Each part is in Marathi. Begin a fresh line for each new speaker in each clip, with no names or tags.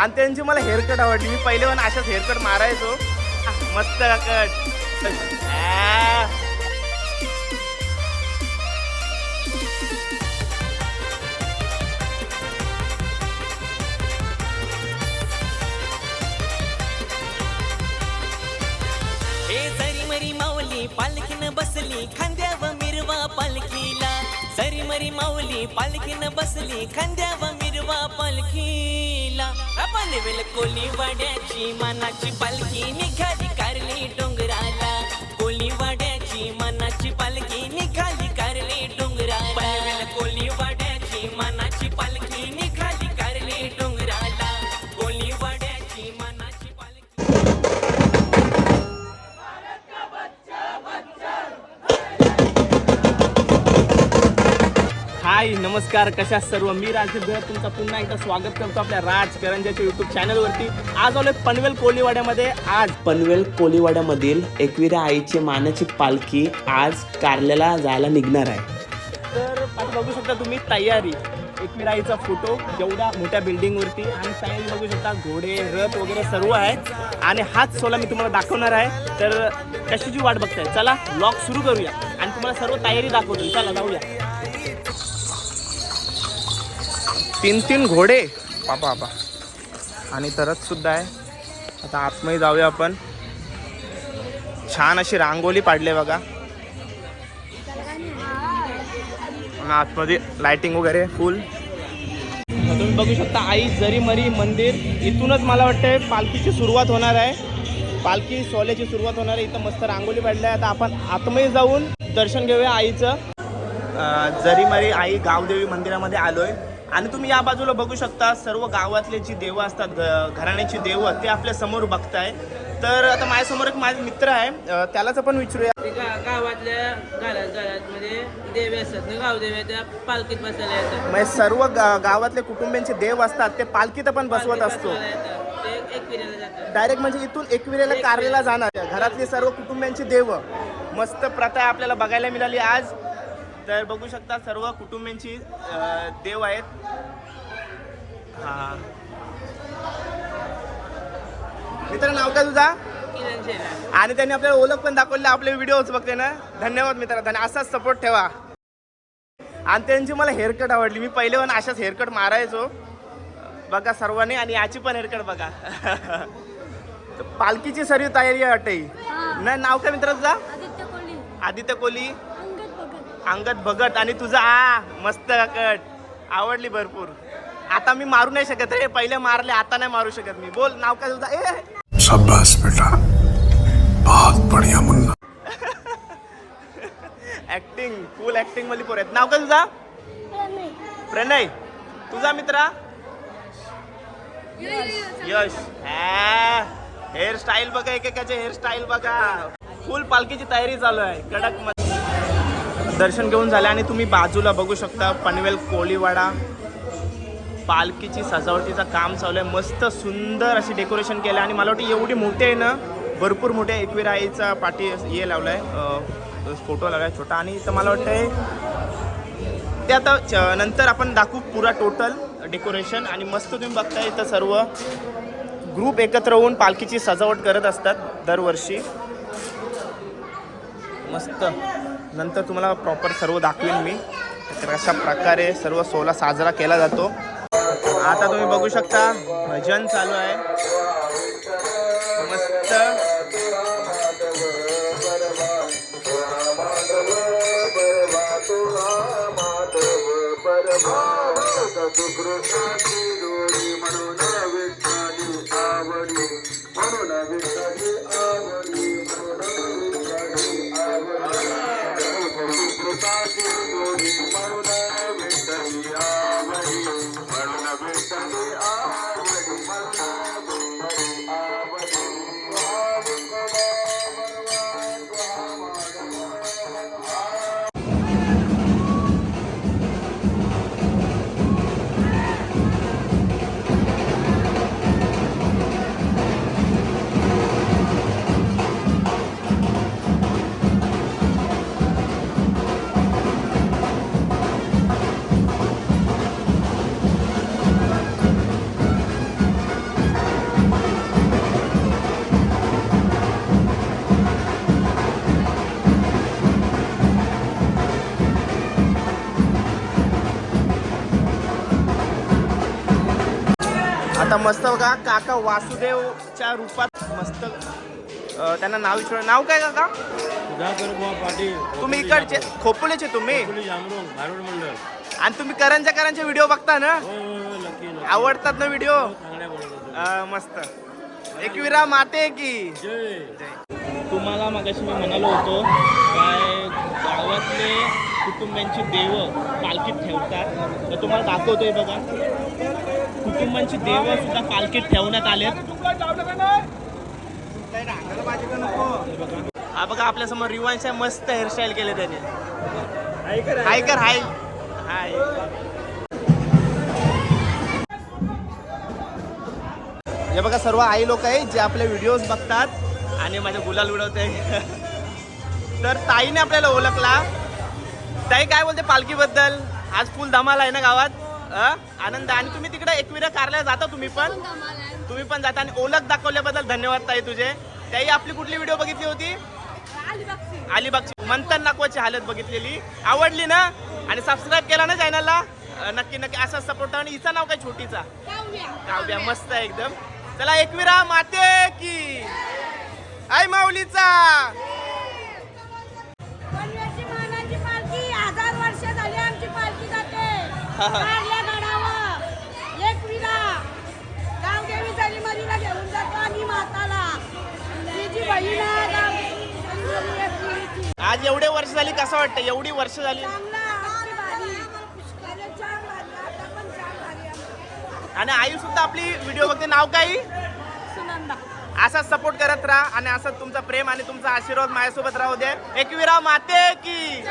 आणि त्यांची मला हेअरकट आवडली. मी पहिले पण अशाच हेअरकट मारायचो. मस्त कट आ.
माऊली पालखीनं बसली खांद्याव मिरवा पालखीला. सरी मरी माऊली पालखीनं बसली खांद्याव मिरवा पालखीला. आपण वेल कोली वाड्याची मानाची पालखी
नमस्कार कशा सर्व? मी राजदीप भैया तुमचं पुन्हा एकदा स्वागत करतो आपल्या राज करंजाच्या युट्यूब चॅनलवरती आज आलोय पनवेल कोलीवाड्यामध्ये आज
पनवेल कोलीवाड्यामधील एकविरा आईची मानाची पालखी आज कारल्याला जायला निघणार आहे.
तर आता बघू शकता तुम्ही तयारी. एकविराईचा फोटो जेवढ्या मोठ्या बिल्डिंगवरती आणि तयारी बघू शकता घोडे रथ वगैरे सर्व आहे. आणि हाच सोला मी तुम्हाला दाखवणार आहे. तर कशाची वाट बघताय? चला ब्लॉग सुरू करूया. आणि तुम्हाला सर्व तयारी दाखवतो. चला जाऊया. तीन तीन घोडे. बाबा बाबा आणि तरच सुद्धा आहे. आता आतमध्ये जाऊया आपण. छान अशी रांगोली पाडली बघा. आतमध्ये लाइटिंग वगैरे फुल तुम्ही बघू शकता आई जरी मरी मंदिर. इथूनच मला वाटतंय पालखीची सुरुवात होणार आहे. पालखी सोल्याची सुरुवात होणार आहे. इथं मस्त रांगोली पाडली आहे. आता आपण आतमध्ये जाऊन दर्शन घेऊया आईचं. जरी मरी आई गावदेवी मंदिरामध्ये आलोय. आणि तुम्ही या बाजूला बघू शकता सर्व गावातले जी देवं असतात घराण्याची देवं ते आपल्यासमोर बघताय. तर आता माझ्यासमोर एक माझा मित्र आहे त्यालाच आपण विचारूया.
गावातल्या घरात घरात देवी असतात ना पालखीत बसायला येतात.
म्हणजे सर्व गा- गावातले कुटुंबियांचे देव असतात ते पालखीत आपण बसवत असतो. डायरेक्ट म्हणजे इथून एकविरेला कारलेला जाणार घरातली सर्व कुटुंबियांची देव. मस्त प्रथा आपल्याला बघायला मिळाली आज. तर बघू शकता सर्व कुटुंबियांची देव आहेत. हा. मित्र नाव काय तुझा? आणि त्यांनी आपल्याला ओळख पण दाखवली आपले व्हिडिओज बघते ना. धन्यवाद मित्र आणि असाच सपोर्ट ठेवा. आणि त्यांची मला हेअरकट आवडली. मी पहिले पण अशाच हेअरकट मारायचो. बघा सर्वांनी आणि याची पण हेअरकट बघा. तर पालखीची सर्व तयारी आहे वाटते. ना नाव काय मित्र तुझा?
आदित्य कोहली अंगद भगत
आणि तुझा आ मस्त कट. आवडली भरपूर. आता मी मारू नाही शकत रे. पहिले मारले आता नाही मारू शकत मी. बोल नाव काय तुझा? ए
शाबाश बेटा. बहुत बढ़िया मुन्ना.
ऍक्टिंग फुल ऍक्टिंगमध्ये पोर आहेत. नाव काय तुझा? प्रणय. तुझा मित्रा? यश. हेअरस्टाईल बघा एकेकाचे हेअरस्टाईल बघा. फुल पालखीची तयारी चालू आहे. कडकमध्ये दर्शन घेऊन झालं आणि तुम्ही बाजूला बघू शकता पनवेल कोळीवाडा. पालखीची सजावटीचं काम चालू आहे. मस्त सुंदर अशी डेकोरेशन केलं आणि मला वाटतं एवढी मोठी आहे ना भरपूर मोठ्या एकविराईचा आईचा पाठी हे लावलं आहे फोटो लावलाय छोटा आणि इथं मला वाटतंय ते आता च- नंतर आपण दाखवू पुरा टोटल डेकोरेशन आणि मस्त तुम्ही बघताय इथं सर्व ग्रुप एकत्र होऊन पालखीची सजावट करत असतात दरवर्षी. मस्त. नंतर तुम्हाला प्रॉपर सर्व दाखवेन मी. तर अशा प्रकारे सर्व सोला साजरा केला जातो. आता तुम्ही बघू शकता भजन चालू आहे. आता मस्त बघा काका वासुदेवच्या रूपात मस्त त्यांना नाव विचार नाव काय काका?
सुधाकर बुवा पाटील
तुम्ही इकडचे खोपोलीचे तुम्ही?
भारूड मंडळ.
आणि तुम्ही करंजा करंजा व्हिडिओ बघता ना? आवडतात ना व्हिडिओ अं, मस्त. एकविरा माते की.
जय.
तुम्हाला मगाशी मी म्हणालो होतो काय गावातले कुटुंबांची देव पालखीत ठेवतात. तर तुम्हाला दाखवतोय बघा. कुटुंबांची देव सुद्धा पालखीत ठेवण्यात आले हा बघा आपल्यासमोर रिवांशा मस्त हेअरस्टाईल केले त्याने. हाय कर हाय. हाय. हे बघा सर्व आई लोक आहे जे आपले व्हिडिओज बघतात आणि माझ्या गुलाल उडवते. तर ताईने आपल्याला ओळखला. ताई काय बोलते पालखीबद्दल? आज फुल धमाल आहे ना गावात? आनंद आणि तुम्ही तिकडे एकविरा कारला जाता तुम्ही पण? तुम्ही पण जाता. आणि ओळख दाखवल्याबद्दल धन्यवाद ताई तुझे. ताई आपली कुठली व्हिडिओ बघितली होती? अलिबागची मंथन नाकवाची हालत बघितलेली. आवडली ना? आणि सबस्क्राईब केला ना चॅनलला नक्की नक्की. असा सपोर्ट आणि हिचं नाव काय छोटीचा? काव्या. मस्त आहे एकदम. चला एकविरा माते की. आय माऊलीचा.
हजार वर्ष झाली आमची पालखी जाते.
कसं वाटतं एवढी वर्ष झाली. आणि आई सुद्धा आपली व्हिडिओ बघते. नाव काय
सुनंदा.
असाच सपोर्ट करत राहा आणि असंच तुमचा प्रेम आणि तुमचा आशीर्वाद माझ्यासोबत राहू दे एकविरा माते की.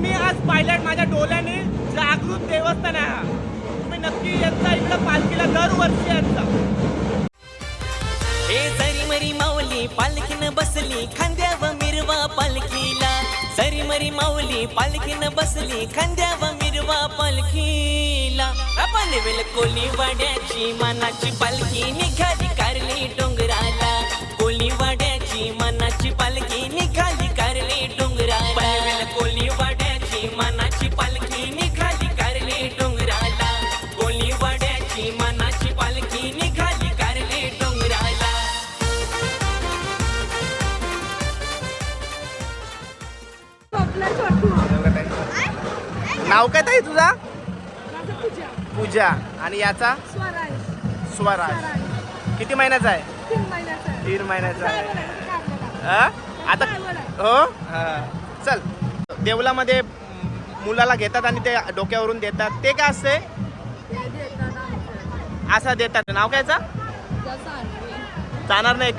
मी आज पायलट माझ्या डोळ्याने जागृत देवस्थान आहे हा. तुम्ही नक्की यांचा इकडं पालखीला दरवर्षी यांचा.
हे सरी मरी माऊली पालखीनं बसली खांद्याव मिरवा पालखीला. सरी मरी माऊली पालखीनं बसली खांद्याव मिरवा पालखीला. आपण कोली वाड्याची मानाची पालखी निघाली कारली डोंगराला.
नाव काय ताई तुझा?
पूजा.
पूजा. आणि याचा?
स्वराज.
किती महिन्याचा आहे?
तीन महिन्याचा आहे.
आता हो? हा. चल. देवलामध्ये मुलाला घेतात आणि ते डोक्यावरून देतात. ते काय असते. असं देतात. नाव कायचा. जाणार नाही एक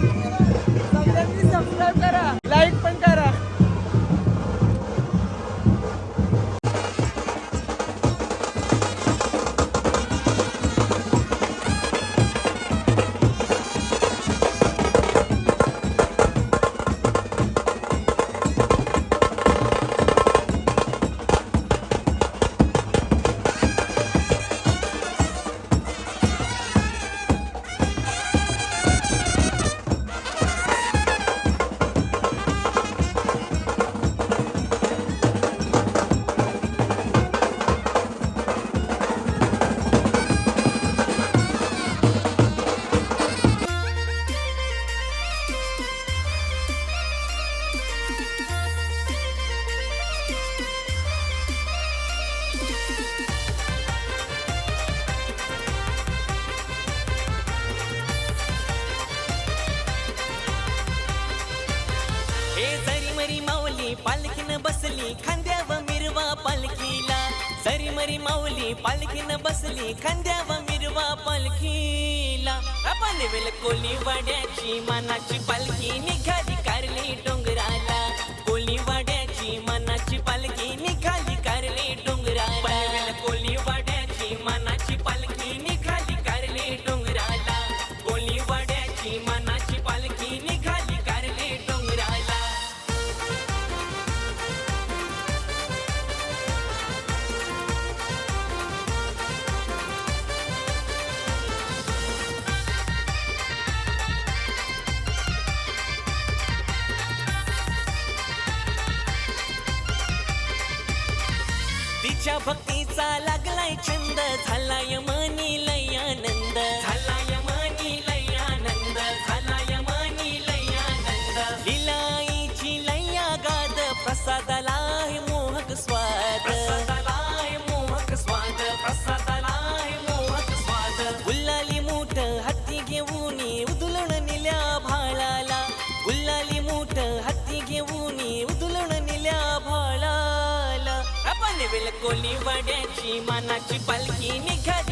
पालखीन बसली खांद्यावा मिरवा पालखीला. पनवेल कोली वाड्याची मनाची पालखी निघाली कारली डोंगराला. कोली वाड्याची मनाची पालखी देवाच्या भक्तीचा लागलाय छंद झालाय मग मनाची पालखी निघाली.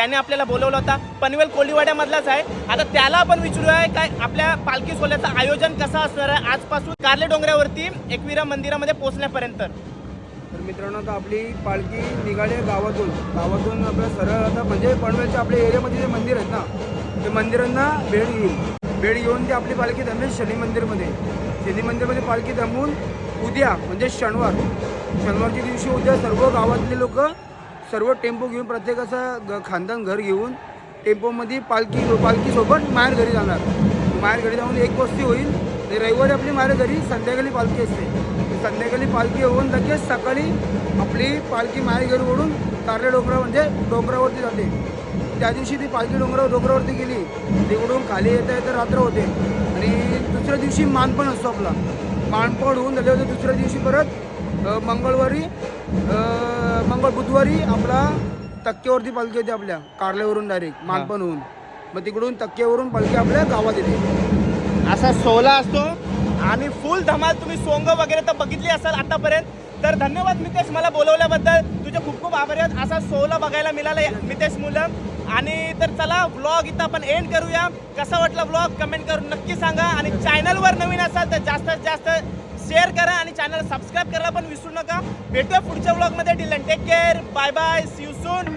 ज्याने आपल्याला बोलवला होता पनवेल कोळीवाड्यामधलाच आहे. आता त्याला आपण विचारूया काय आपल्या पालखी सोहळ्याचं आयोजन कसं असणार आहे? आजपासून कारले डोंगरावरती एकविरा मंदिरामध्ये पोहोचण्यापर्यंत.
तर मित्रांनो आता आपली पालखी निघाली आहे गावातून. गावातून आपल्या सरळ आता म्हणजे पनवेलच्या आपल्या एरियामध्ये जे मंदिर आहेत ना ते मंदिरांना भेट घेईल भेट घेऊन ती आपली पालखी थांबेल शनी मंदिरमध्ये. शनी मंदिरमध्ये पालखी थांबून उद्या म्हणजे शनिवार शनिवारच्या दिवशी उद्या सर्व गावातले लोक सर्व टेम्पो घेऊन प्रत्येकाचं ग खानदान घर घेऊन टेम्पोमध्ये पालखी पालखीसोबत माहेर घरी जाणार. माहेर घरी जाऊन एक बस्ती होईल. रविवारी आपली माहेर घरी संध्याकाळी पालखी असते. संध्याकाळी पालखी होऊन लगेच सकाळी आपली पालखी माहेर घरी ओढून कारले डोंगरा म्हणजे डोंगरावरती जाते. त्या दिवशी ती पालखी डोंगरावर डोंगरावरती गेली. तिकडून खाली येता येता रात्र होते. आणि दुसऱ्या दिवशी मानपण असतो आपला. मानपण होऊन झाले होते दुसऱ्या दिवशी परत मंगळवारी मंगळ बुधवारी आपला तक्क्यावरती पालखी येते आपल्या कारल्यावरून डायरेक्ट मानपण होऊन. मग तिकडून तक्क्यावरून पालखी आपल्या गावात येते.
असा सोहळा असतो. आणि फुल धमाल तुम्ही सोंग वगैरे तर बघितली असाल आतापर्यंत. तर धन्यवाद मितेश मला बोलवल्याबद्दल. तुझे खूप खूप आभारी आहेत. असा सोहळा बघायला मिळाला मितेश मुलं. आणि तर चला व्लॉग इथं आपण एंड करूया. कसा वाटला व्लॉग कमेंट करून नक्की सांगा. आणि चॅनलवर नवीन असाल तर जास्तीत जास्त शेअर करा आणि चॅनल सबस्क्राईब करायला पण विसरू नका. भेटूया पुढच्या ब्लॉगमध्ये till take care bye bye see you soon